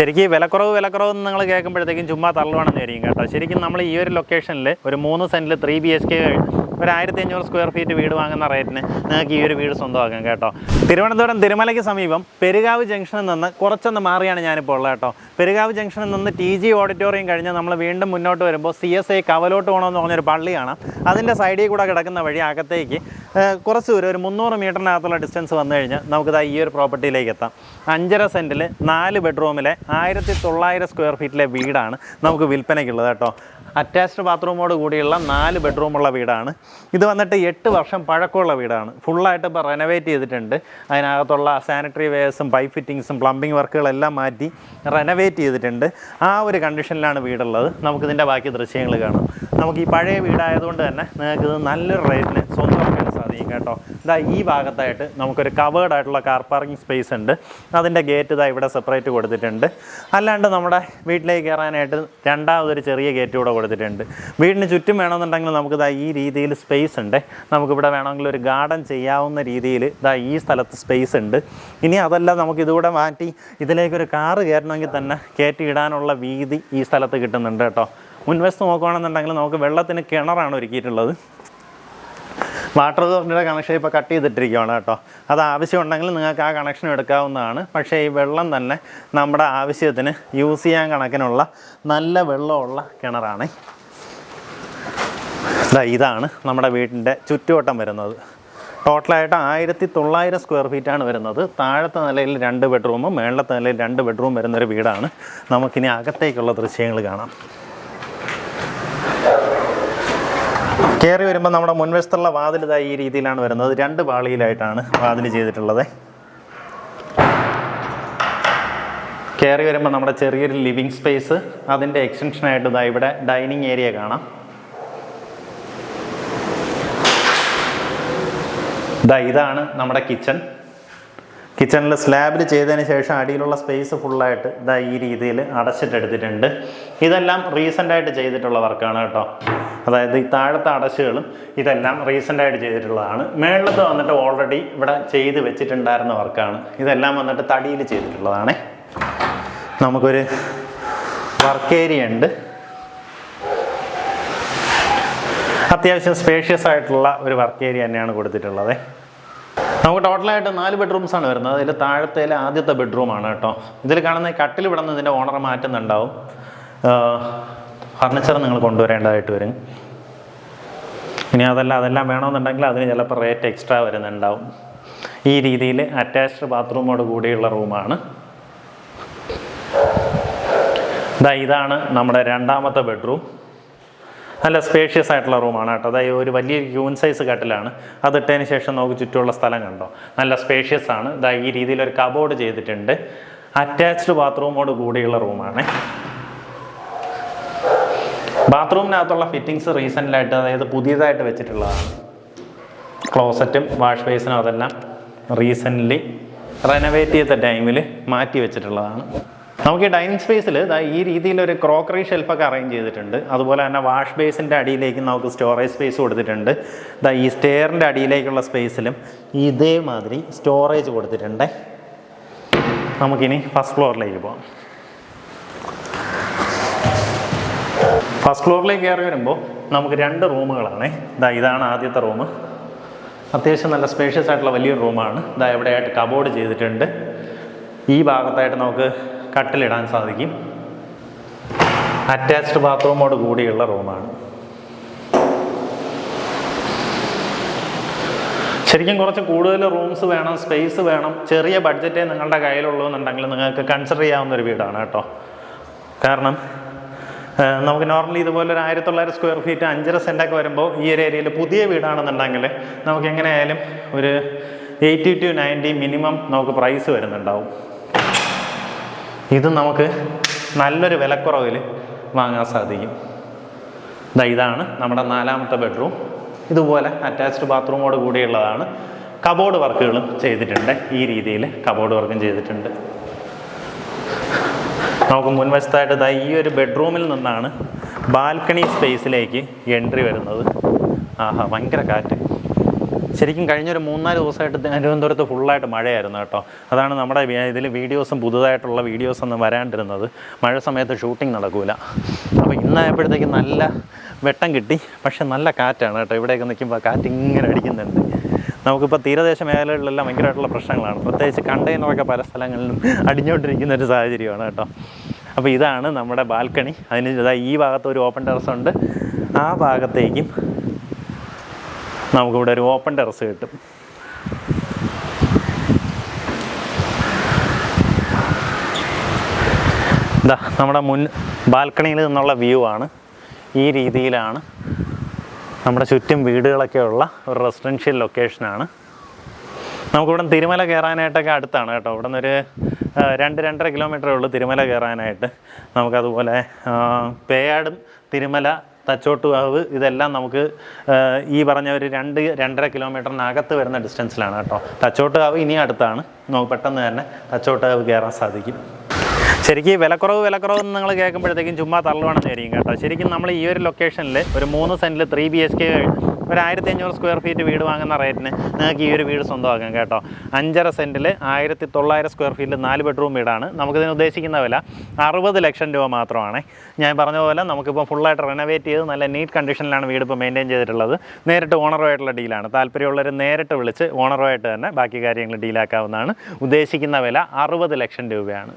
ശരിക്കും വിലക്കുറവ് വിലക്കുറവ് എന്ന് നിങ്ങൾ കേൾക്കുമ്പോഴത്തേക്കും ചുമ്മാ തള്ളുവാണെന്ന് കേട്ടോ. ശരിക്കും നമ്മൾ ഈ ഒരു ലൊക്കേഷനിൽ ഒരു മൂന്ന് സെന്റിൽ ത്രീ ബി എച്ച് കെ ഒരു ആയിരത്തി അഞ്ഞൂറ് സ്ക്വയർ ഫീറ്റ് വീട് വാങ്ങുന്ന റേറ്റിന് നിങ്ങൾക്ക് ഈ ഒരു വീട് സ്വന്തമാക്കാം കേട്ടോ. തിരുവനന്തപുരം തിരുമലയ്ക്ക് സമീപം പെരുകാവ് ജംഗ്ഷനിൽ നിന്ന് കുറച്ചൊന്ന് മാറിയാണ് ഞാനിപ്പോൾ ഉള്ളത് കേട്ടോ. പെരുകാവ് ജംഗ്ഷനിൽ നിന്ന് ടി ജി ഓഡിറ്റോറിയം കഴിഞ്ഞ് നമ്മൾ വീണ്ടും മുന്നോട്ട് വരുമ്പോൾ സി എസ് ഐ കവലോട്ട് പോകണമെന്ന് പറഞ്ഞൊരു പള്ളിയാണ്. അതിന്റെ സൈഡിൽ കൂടെ കിടക്കുന്ന വഴി അകത്തേക്ക് കുറച്ച് ദൂരം ഒരു മുന്നൂറ് മീറ്ററിനകത്തുള്ള ഡിസ്റ്റൻസ് വന്നു കഴിഞ്ഞാൽ നമുക്കിതാ ഈ ഒരു പ്രോപ്പർട്ടിയിലേക്ക് എത്താം. അഞ്ചര സെന്റിൽ നാല് ബെഡ്റൂമിലെ ആയിരത്തി തൊള്ളായിരം സ്ക്വയർ ഫീറ്റിലെ വീടാണ് നമുക്ക് വിൽപ്പനയ്ക്കുള്ളത് കേട്ടോ. അറ്റാച്ച്ഡ് ബാത്റൂമോട് കൂടിയുള്ള നാല് ബെഡ്റൂമുള്ള വീടാണ്. ഇത് വന്നിട്ട് എട്ട് വർഷം പഴക്കമുള്ള വീടാണ്. ഫുള്ളായിട്ട് ഇപ്പോൾ റെനോവേറ്റ് ചെയ്തിട്ടുണ്ട്. അതിനകത്തുള്ള സാനിറ്ററി വെയർസും പൈപ്പ് ഫിറ്റിങ്സും പ്ലംബിംഗ് വർക്കുകളെല്ലാം മാറ്റി റെനോവേറ്റ് ചെയ്തിട്ടുണ്ട്. ആ ഒരു കണ്ടീഷനിലാണ് വീടുള്ളത്. നമുക്കിതിന്റെ ബാക്കി ദൃശ്യങ്ങൾ കാണാം. നമുക്ക് ഈ പഴയ വീടായതുകൊണ്ട് തന്നെ നിങ്ങൾക്ക് ഇത് നല്ലൊരു റേറ്റിന് സ്വന്തമാക്കാൻ സാധിക്കും കേട്ടോ. ഇതാ ഈ ഭാഗത്തായിട്ട് നമുക്കൊരു കവേർഡ് ആയിട്ടുള്ള കാർ പാർക്കിംഗ് സ്പേസ് ഉണ്ട്. അതിന്റെ ഗേറ്റ് ഇതാ ഇവിടെ സെപ്പറേറ്റ് കൊടുത്തിട്ടുണ്ട്. അല്ലാണ്ട് നമ്മുടെ വീട്ടിലേക്ക് കയറാനായിട്ട് രണ്ടാമതൊരു ചെറിയ ഗേറ്റ് കൂടെ കൊടുത്തിട്ടുണ്ട്. വീടിന് ചുറ്റും വേണമെന്നുണ്ടെങ്കിൽ നമുക്ക് ഇതാ ഈ രീതിയിൽ സ്പേസ് ഉണ്ട്. നമുക്കിവിടെ വേണമെങ്കിൽ ഒരു ഗാർഡൻ ചെയ്യാവുന്ന രീതിയിൽ ഇതാ ഈ സ്ഥലത്ത് സ്പേസ് ഉണ്ട്. ഇനി അതല്ല നമുക്ക് ഇതുകൂടെ മാറ്റി ഇതിലേക്കൊരു കാറ് കയറണമെങ്കിൽ തന്നെ കയറ്റി ഇടാനുള്ള വീതി ഈ സ്ഥലത്ത് കിട്ടുന്നുണ്ട് കേട്ടോ. മുൻവശത്ത് നോക്കുകയാണെന്നുണ്ടെങ്കിൽ നമുക്ക് വെള്ളത്തിന് കിണറാണ് ഒരുക്കിയിട്ടുള്ളത്. വാട്ടർ അതോറിറ്റിയുടെ കണക്ഷൻ ഇപ്പോൾ കട്ട് ചെയ്തിട്ടിരിക്കുകയാണ് കേട്ടോ. അത് ആവശ്യമുണ്ടെങ്കിൽ നിങ്ങൾക്ക് ആ കണക്ഷൻ എടുക്കാവുന്നതാണ്. പക്ഷേ ഈ വെള്ളം തന്നെ നമ്മുടെ ആവശ്യത്തിന് യൂസ് ചെയ്യാൻ കണക്കിനുള്ള നല്ല വെള്ളമുള്ള കിണറാണ്. ഇതാണ് നമ്മുടെ വീടിന്റെ ചുറ്റുവട്ടം വരുന്നത്. ടോട്ടലായിട്ട് ആയിരത്തി തൊള്ളായിരം സ്ക്വയർ ഫീറ്റാണ് വരുന്നത്. താഴത്തെ നിലയിൽ രണ്ട് ബെഡ്റൂമും മേളത്തെ നിലയിൽ രണ്ട് ബെഡ്റൂം വരുന്നൊരു വീടാണ്. നമുക്കിനി അകത്തേക്കുള്ള ദൃശ്യങ്ങൾ കാണാം. കയറി വരുമ്പോൾ നമ്മുടെ മുൻവശത്തുള്ള വാതിൽ ഇതായി ഈ രീതിയിലാണ് വരുന്നത്. രണ്ട് പാളിയിലായിട്ടാണ് വാതിൽ ചെയ്തിട്ടുള്ളത്. കയറി വരുമ്പോൾ നമ്മുടെ ചെറിയൊരു ലിവിങ് സ്പേസ്. അതിന്റെ എക്സ്റ്റൻഷനായിട്ട് ഇതാ ഇവിടെ ഡൈനിങ് ഏരിയ കാണാം. ഇതാ ഇതാണ് നമ്മുടെ കിച്ചൺ. കിച്ചണിൽ സ്ലാബിൽ ചെയ്തതിന് ശേഷം അടിയിലുള്ള സ്പേസ് ഫുള്ളായിട്ട് ഇതാ ഈ രീതിയിൽ അടച്ചിട്ടെടുത്തിട്ടുണ്ട് ഇതെല്ലാം റീസെന്റായിട്ട് ചെയ്തിട്ടുള്ള വർക്കാണ് കേട്ടോ. അതായത് ഈ താഴത്തെ അടച്ചുകളും ഇതെല്ലാം റീസെന്റായിട്ട് ചെയ്തിട്ടുള്ളതാണ്. മേളത്ത് വന്നിട്ട് ഓൾറെഡി ഇവിടെ ചെയ്ത് വെച്ചിട്ടുണ്ടായിരുന്ന വർക്കാണ് ഇതെല്ലാം വന്നിട്ട് തടിയിൽ ചെയ്തിട്ടുള്ളതാണ്. നമുക്കൊരു വർക്ക് ഏരിയ ഉണ്ട്. അത്യാവശ്യം സ്പേഷ്യസ് ആയിട്ടുള്ള ഒരു വർക്ക് ഏരിയ തന്നെയാണ് കൊടുത്തിട്ടുള്ളത്. നമുക്ക് ടോട്ടലായിട്ട് നാല് ബെഡ്റൂംസാണ് വരുന്നത്. അതിൽ താഴത്തേലെ ആദ്യത്തെ ബെഡ്റൂമാണ് കേട്ടോ. ഇതിൽ കാണുന്ന കട്ടിൽ വിടുന്ന ഇതിന്റെ ഓണർ മാറ്റുന്നുണ്ടാവും. ഫർണിച്ചർ നിങ്ങൾ കൊണ്ടുവരേണ്ടതായിട്ട് വരും. ഇനി അതല്ല അതെല്ലാം വേണമെന്നുണ്ടെങ്കിൽ അതിന് ചിലപ്പോൾ റേറ്റ് എക്സ്ട്രാ വരുന്നുണ്ടാവും. ഈ രീതിയിൽ അറ്റാച്ച്ഡ് ബാത്റൂമോട് കൂടിയുള്ള റൂമാണ്. ഇതാ ഇതാണ് നമ്മുടെ രണ്ടാമത്തെ ബെഡ്റൂം. നല്ല സ്പേഷ്യസ് ആയിട്ടുള്ള റൂമാണ് കേട്ടോ. അതായത് ഒരു വലിയ ഹ്യൂൺ സൈസ് കട്ടിലാണ്. അതിട്ടതിന് ശേഷം നമുക്ക് ചുറ്റുമുള്ള സ്ഥലം കണ്ടോ? നല്ല സ്പേഷ്യസ് ആണ്. ഇതാ ഈ രീതിയിൽ ഒരു കബോർഡ് ചെയ്തിട്ടുണ്ട്. അറ്റാച്ച്ഡ് ബാത്റൂമോട് കൂടിയുള്ള റൂമാണ് ബാത്റൂമിനകത്തുള്ള ഫിറ്റിങ്സ് റീസെന്റായിട്ട് അതായത് പുതിയതായിട്ട് വെച്ചിട്ടുള്ളതാണ്. ക്ലോസറ്റും വാഷ് ബേസിനും അതെല്ലാം റീസെന്റ്ലി റെനോവേറ്റ് ചെയ്ത ടൈമിൽ മാറ്റി വെച്ചിട്ടുള്ളതാണ്. നമുക്ക് ഈ ഡൈനിങ് സ്പേസിൽ ഈ രീതിയിൽ ഒരു ക്രോക്കറി ഷെൽഫൊക്കെ അറേഞ്ച് ചെയ്തിട്ടുണ്ട്. അതുപോലെ തന്നെ വാഷ് ബേസിന്റെ അടിയിലേക്ക് നമുക്ക് സ്റ്റോറേജ് സ്പേസ് കൊടുത്തിട്ടുണ്ട്. ദാ ഈ സ്റ്റെയറിന്റെ അടിയിലേക്കുള്ള സ്പേസിലും ഇതേമാതിരി സ്റ്റോറേജ് കൊടുത്തിട്ടുണ്ട്. നമുക്കിനി ഫസ്റ്റ് ഫ്ലോറിലേക്ക് പോകാം ഫസ്റ്റ് ഫ്ലോറിലേക്ക് കയറി വരുമ്പോൾ നമുക്ക് രണ്ട് റൂമുകളാണ്. ഇതാ ഇതാണ് ആദ്യത്തെ റൂം. അത്യാവശ്യം നല്ല സ്പേഷ്യസ് ആയിട്ടുള്ള വലിയൊരു റൂമാണ്. ഇതാ എവിടെയായിട്ട് കബോർഡ് ചെയ്തിട്ടുണ്ട്. ഈ ഭാഗത്തായിട്ട് നമുക്ക് കട്ടിലിടാൻ സാധിക്കും. അറ്റാച്ച്ഡ് ബാത്റൂമോട് കൂടിയുള്ള റൂമാണ്. ശരിക്കും കുറച്ച് കൂടുതൽ റൂംസ് വേണം സ്പേസ് വേണം. ചെറിയ ബഡ്ജറ്റേ നിങ്ങളുടെ കയ്യിലുള്ളൂ എന്നുണ്ടെങ്കിൽ നിങ്ങൾക്ക് കൺസിഡർ ചെയ്യാവുന്ന ഒരു വീടാണ് കേട്ടോ. കാരണം നമുക്ക് നോർമലി ഇതുപോലെ ഒരു ആയിരത്തി തൊള്ളായിരം സ്ക്വയർ ഫീറ്റ് അഞ്ചര സെന്റൊക്കെ വരുമ്പോൾ ഈ ഒരു ഏരിയയിൽ പുതിയ വീടാണെന്നുണ്ടെങ്കിൽ നമുക്ക് എങ്ങനെയായാലും ഒരു എയ്റ്റി ടു നയന്റി മിനിമം നമുക്ക് പ്രൈസ് വരുന്നുണ്ടാവും. ഇത് നമുക്ക് നല്ലൊരു വിലക്കുറവിൽ വാങ്ങാൻ സാധിക്കും. ഇതാ ഇതാണ് നമ്മുടെ നാലാമത്തെ ബെഡ്റൂം ഇതുപോലെ അറ്റാച്ച്ഡ് ബാത്റൂമോട് കൂടിയുള്ളതാണ്. കബോർഡ് വർക്കുകളും ചെയ്തിട്ടുണ്ട്. ഈ രീതിയിൽ കബോർഡ് വർക്കും ചെയ്തിട്ടുണ്ട്. നമുക്ക് മുൻവശത്തായിട്ട് ദാ ഈ ഒരു ബെഡ്റൂമിൽ നിന്നാണ് ബാൽക്കണി സ്പേസിലേക്ക് എൻട്രി വരുന്നത്. ആഹാ ഭയങ്കര കാറ്റ്. ശരിക്കും കഴിഞ്ഞൊരു മൂന്നാൽ ദിവസമായിട്ട് തിരുവനന്തപുരത്ത് ഫുള്ളായിട്ട് മഴയായിരുന്നു കേട്ടോ. അതാണ് നമ്മുടെ ഇതിൽ വീഡിയോസും പുതുതായിട്ടുള്ള വീഡിയോസൊന്നും വരാണ്ടിരുന്നത്. മഴ സമയത്ത് ഷൂട്ടിംഗ് നടക്കില്ല അപ്പോൾ ഇന്നായപ്പോഴത്തേക്ക് നല്ല വെട്ടം കിട്ടി. പക്ഷെ നല്ല കാറ്റാണ് കേട്ടോ. ഇവിടെയൊക്കെ നിൽക്കുമ്പോൾ കാറ്റ് ഇങ്ങനെ അടിക്കുന്നുണ്ട്. നമുക്കിപ്പോൾ തീരദേശ മേഖലകളിലെല്ലാം ഭയങ്കരമായിട്ടുള്ള പ്രശ്നങ്ങളാണ്. പ്രത്യേകിച്ച് കണ്ടെയ്നറൊക്കെ പല സ്ഥലങ്ങളിലും അടിഞ്ഞുകൊണ്ടിരിക്കുന്ന ഒരു സാഹചര്യമാണ് കേട്ടോ. അപ്പോൾ ഇതാണ് നമ്മുടെ ബാൽക്കണി. അതിന് ഈ ഭാഗത്ത് ഒരു ഓപ്പൺ ടെറസ് ഉണ്ട്. ആ ഭാഗത്തേക്കും നമുക്കിവിടെ ഒരു ഓപ്പൺ ടെറസ് കിട്ടും. ഇതാ നമ്മുടെ മുൻ ബാൽക്കണിയിൽ നിന്നുള്ള വ്യൂ ആണ്. ഈ രീതിയിലാണ് നമ്മുടെ ചുറ്റും വീടുകളൊക്കെ ഉള്ള ഒരു റെസിഡൻഷ്യൽ ലൊക്കേഷനാണ് നമുക്കിവിടെ തിരുമല കയറാനായിട്ടൊക്കെ അടുത്താണ് കേട്ടോ. ഇവിടെ നിന്നൊരു രണ്ട് രണ്ടര കിലോമീറ്ററേ ഉള്ളൂ തിരുമല കയറാനായിട്ട്. നമുക്കതുപോലെ പേയാടും തിരുമല തച്ചോട്ടുകാവ് ഇതെല്ലാം നമുക്ക് ഈ പറഞ്ഞ ഒരു രണ്ട് രണ്ടര കിലോമീറ്ററിനകത്ത് വരുന്ന ഡിസ്റ്റൻസിലാണ് കേട്ടോ. തച്ചോട്ടുകാവ് ഇനി അടുത്താണ്. നമുക്ക് പെട്ടെന്ന് തന്നെ തച്ചോട്ടുകാവ് കയറാൻ സാധിക്കും. ശരിക്കും വിലക്കുറവ് വിലക്കുറവ് എന്ന് നിങ്ങൾ കേൾക്കുമ്പോഴത്തേക്കും ചുമ്മാ തള്ളുവാണെന്ന് ആയിരിക്കും കേട്ടോ. ശരിക്കും നമ്മൾ ഈ ഒരു ലൊക്കേഷനിൽ ഒരു മൂന്ന് സെന്റിൽ ത്രീ ബി എച്ച് കെ ഒരു ആയിരത്തി അഞ്ഞൂറ് സ്ക്വയർ ഫീറ്റ് വീട് വാങ്ങുന്ന റേറ്റിന് നിങ്ങൾക്ക് ഈ ഒരു വീട് സ്വന്തമാക്കാം കേട്ടോ. അഞ്ചര സെന്റിൽ ആയിരത്തി തൊള്ളായിരം സ്ക്വയർ ഫീറ്റിൽ നാല് ബെഡ്റൂം വീടാണ്. നമുക്കിതിന് ഉദ്ദേശിക്കുന്ന വില അറുപത് ലക്ഷം രൂപ മാത്രമാണ്. ഞാൻ പറഞ്ഞ പോലെ നമുക്കിപ്പോൾ ഫുള്ളായിട്ട് റെനോവേറ്റ് ചെയ്ത് നല്ല നീറ്റ് കണ്ടീഷനിലാണ് വീട് ഇപ്പോൾ മെയിന്റെയിൻ ചെയ്തിട്ടുള്ളത്. നേരിട്ട് ഓണറുമായിട്ടുള്ള ഡീലാണ് താല്പര്യമുള്ളവർ നേരിട്ട് വിളിച്ച് ഓണറുമായിട്ട് തന്നെ ബാക്കി കാര്യങ്ങൾ ഡീലാക്കാവുന്നതാണ് ഉദ്ദേശിക്കുന്ന വില അറുപത് ലക്ഷം രൂപയാണ്.